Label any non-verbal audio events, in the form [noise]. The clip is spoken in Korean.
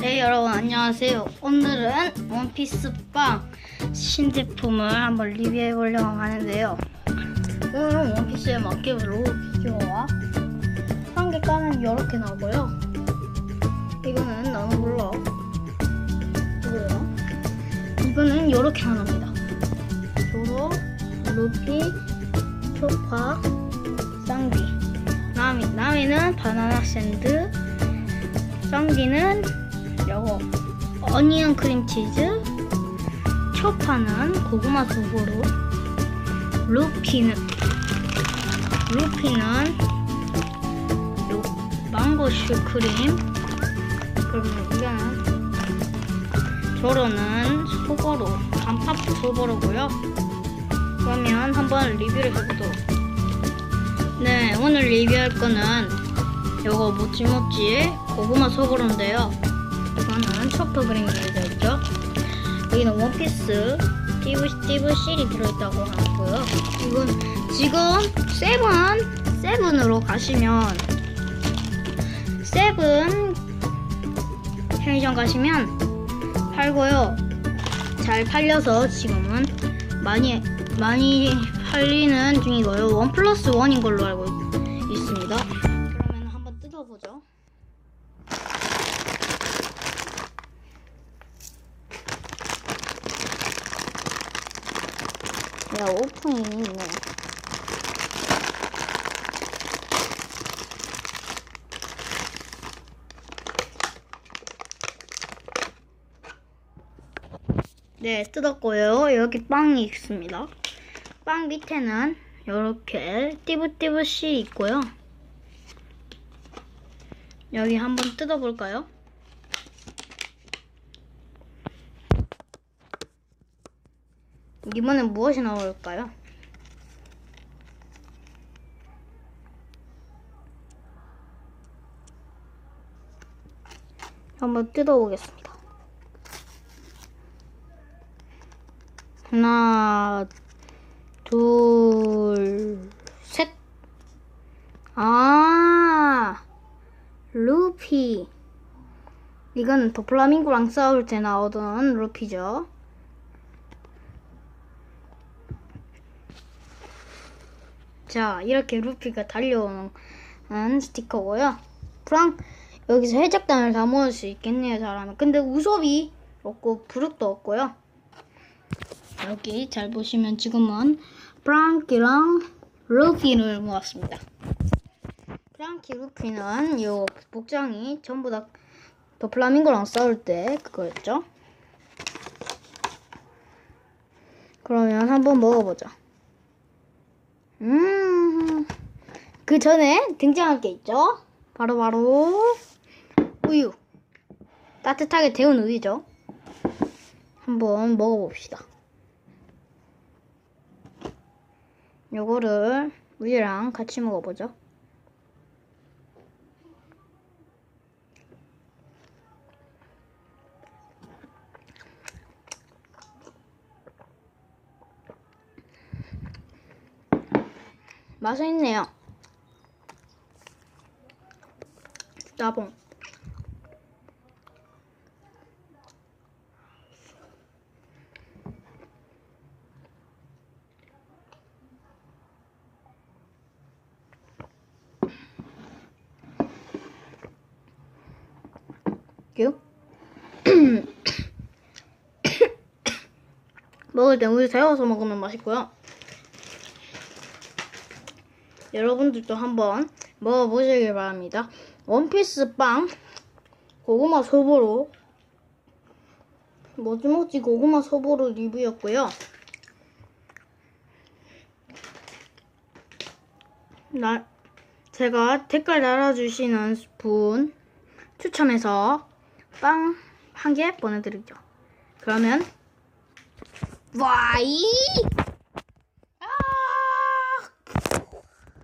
네 여러분 안녕하세요. 오늘은 원피스 빵 신제품을 한번 리뷰해 보려고 하는데요. 오늘은 원피스의 막개로 비교와 한개 까면 이렇게 나오고요. 이거는 나는 몰라 이거요. 이거는 이렇게 나옵니다. 조로 루피 초파 쌍비 나미 나미는 바나나 샌드 쌍기는 요거 어니언 크림치즈 초파는 고구마 두부로 루피는 루피는 요 망고 슈크림. 그러면 이거는 조로는 소보로 단파프 소보로고요. 그러면 한번 리뷰를 해보도록. 네 오늘 리뷰할 거는 요거 모찌모찌의 고구마 소보로인데요 이거는 초프 그림이 되어 있죠? 여기는 원피스 스티브 스티브 실이 들어있다고 하고요. 이건 지금 세븐 세븐으로 가시면 세븐 편의점 가시면 팔고요. 잘 팔려서 지금은 많이 많이 팔리는 중이고요. 원 플러스 원인 걸로 알고 있습니다. 그러면 한번 뜯어보죠 야 오픈이 있네 네, 뜯었고요. 여기 빵이 있습니다. 빵 밑에는 이렇게 띠부띠부 씨 있고요. 여기 한번 뜯어볼까요? 이번엔 무엇이 나올까요? 한번 뜯어보겠습니다. 하나, 둘, 셋. 아, 루피. 이건 도플라밍고랑 싸울 때 나오던 루피죠. 자, 이렇게 루피가 달려오는 스티커고요. 프랑 여기서 해적단을 다 모을 수 있겠네요, 잘하면. 근데 우섭이 없고 부력도 없고요. 여기 잘 보시면 지금은 프랑키랑 루피를 모았습니다. 프랑키 루피는 요 복장이 전부 다 더플라밍고랑 싸울 때 그거였죠. 그러면 한번 먹어보자. 음, 그 전에 등장할 게 있죠. 바로 바로 우유. 따뜻하게 데운 우유죠. 한번 먹어봅시다. 요거를 우유랑 같이 먹어보죠. 맛은 있네요. 큐. [coughs] 먹을 때 우유 데워서 먹으면 맛있고요. 여러분들도 한번 먹어보시길 바랍니다. 원피스 빵 고구마 소보로 뭐지먹지 고구마 소보로 리뷰였고요. 나 제가 댓글 달아주시는 분 추첨해서 빵 한 개 보내드리죠. 그러면 와이